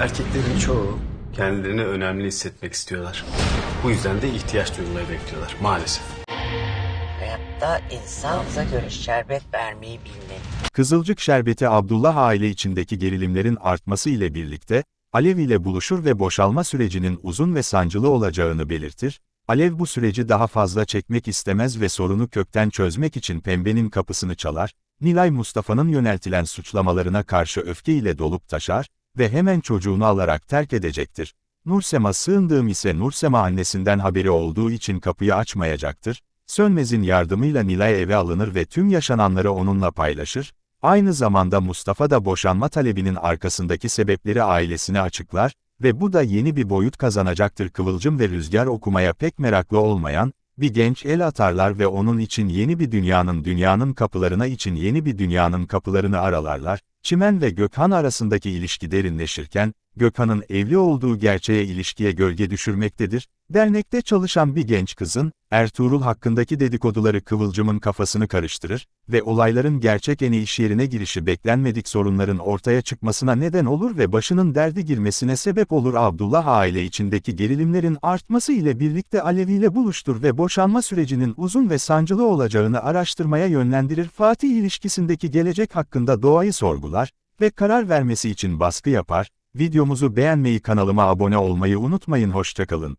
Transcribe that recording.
Erkeklerin çoğu kendilerini önemli hissetmek istiyorlar. Bu yüzden de ihtiyaç duyulmayı bekliyorlar maalesef. Hayatta insansa göre şerbet vermeyi bilmeli. Kızılcık şerbeti Abdullah aile içindeki gerilimlerin artması ile birlikte, Alev ile buluşur ve boşalma sürecinin uzun ve sancılı olacağını belirtir. Alev bu süreci daha fazla çekmek istemez ve sorunu kökten çözmek için pembenin kapısını çalar, Nilay Mustafa'nın yöneltilen suçlamalarına karşı öfke ile dolup taşar ve hemen çocuğunu alarak terk edecektir. Nursema sığındığım ise Nursema annesinden haberi olduğu için kapıyı açmayacaktır. Sönmez'in yardımıyla Nilay eve alınır ve tüm yaşananları onunla paylaşır. Aynı zamanda Mustafa da boşanma talebinin arkasındaki sebepleri ailesine açıklar ve bu da yeni bir boyut kazanacaktır. Kıvılcım ve Rüzgar okumaya pek meraklı olmayan, bir genç el atarlar ve onun için yeni bir dünyanın dünyanın kapılarına için yeni bir dünyanın kapılarını aralarlar. Çimen ve Gökhan arasındaki ilişki derinleşirken, Gökhan'ın evli olduğu gerçeğe ilişkiye gölge düşürmektedir. Dernekte çalışan bir genç kızın, Ertuğrul hakkındaki dedikoduları Kıvılcım'ın kafasını karıştırır ve olayların gerçek eni iş yerine girişi beklenmedik sorunların ortaya çıkmasına neden olur ve başının derdi girmesine sebep olur. Abdullah aile içindeki gerilimlerin artması ile birlikte Alevi ile buluştur ve boşanma sürecinin uzun ve sancılı olacağını araştırmaya yönlendirir. Fatih ilişkisindeki gelecek hakkında doğayı sorgular ve karar vermesi için baskı yapar. Videomuzu beğenmeyi kanalıma abone olmayı unutmayın hoşçakalın.